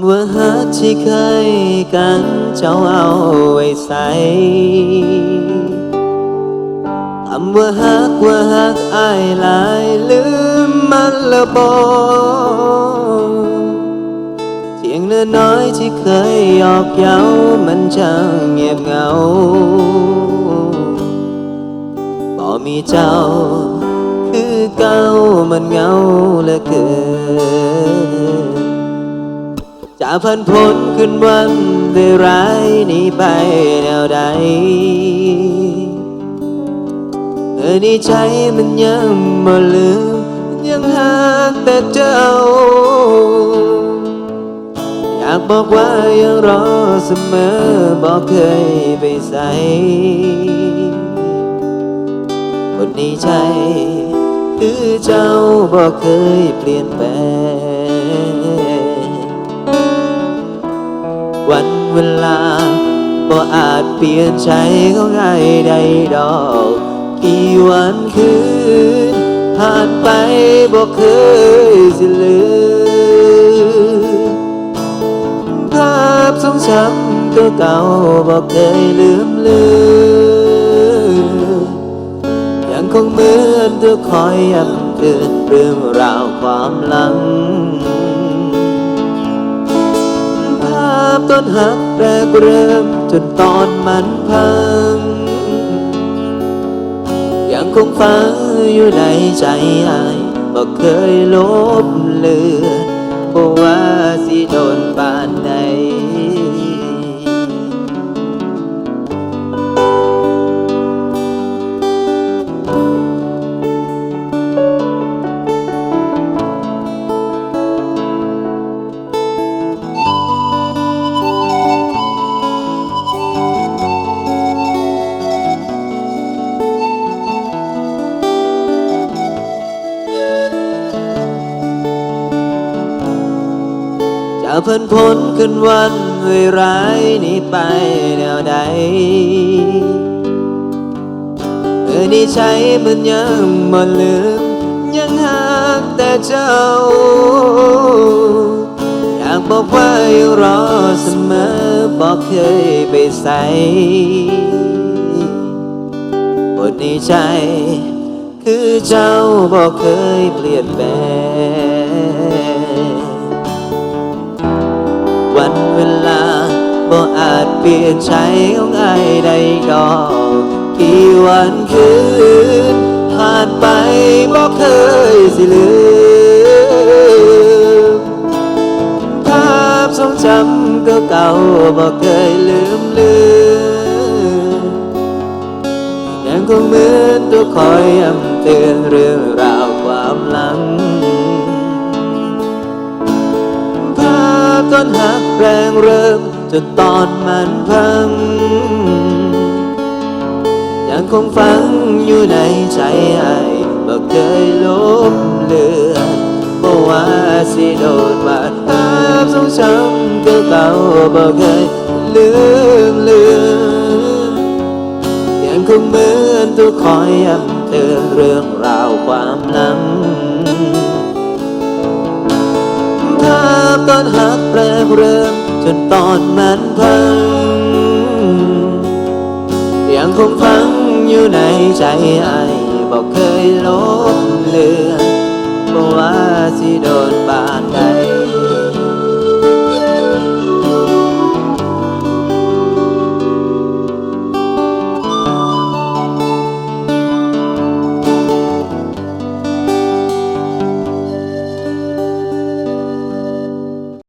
ำว่าฮักที่เคยกันเจ้าเอาไว้ใส่คำว่าฮักว่าฮักอายหลายลืมมันและบอเสียงเนื้อน้อยที่เคยหยอกเย้ามันจังเงียบเหงาบ่มีเจ้า คือเก่ามันเหงาเหลือเกิน จะพันพ้นขึ้นวันได้ร้ายนี้ไปแนวใดเออนี่ใจมันยังบ่ลืมยังหาแต่เจ้า อยากบอกว่ายังรอเสมอบอกเคยไปใส่คนนี้ใจคือเจ้าบอกเคยเปลี่ยนแปลง วันเวลาบ่อาจเปลี่ยนใจของใครได้ดอก กี่วันคืน ผ่านไปบ่เคยสิลืมภาพทรงจำตัวเก่าบ่เคยลืมลือนยังคงเหมือนตัวคอยย้ำเตือนเรื่องราวความหลัง ต้นหักแรกเริ่มจนตอนมันพัง ยังคงฝังอยู่ในใจอายบ่เคยลบเลือนบ่ว่าสิโดนปานใด เพิ่นพ้นขึ้นวันเวร้ายนี้ไปแนวใดเออนี่ใจมันยังบ่ลืม ยังหักแต่เจ้า อยากบอกว่ายังรอเสมอบอกเคยไปใส่บทในใจ คือเจ้าบอกเคยเปลี่ยนแปลง บ่อาจเปลี่ยนใจของไอ้ายได้ดอก กี่วันคืน ผ่านไปบ่เคยสิลืมภาพทรงจำก็เก่าบ่เคยลืมลือนยังคงเหมือนตัวคอยย้ำเตือนเรื่องราวความหลังภาพต้นหักแรงเริ่ม จนตอนมันพัง ยังคงฝังอยู่ในใจไอ้บ่เคยลบเลือนบ่ว่าสิโดนบาดภาพทรงจำก็เก่าบ่เคยลืมเลือนยังคงเหมือนตัวคอยย้ำเตือนเรื่องราวความหลังภาพตอนหักแรกเริ่ม จนตอนมันพัง ยังคงฝังอยู่ในใจไอ้บอกเคยลบเลือนบอกว่าสิโด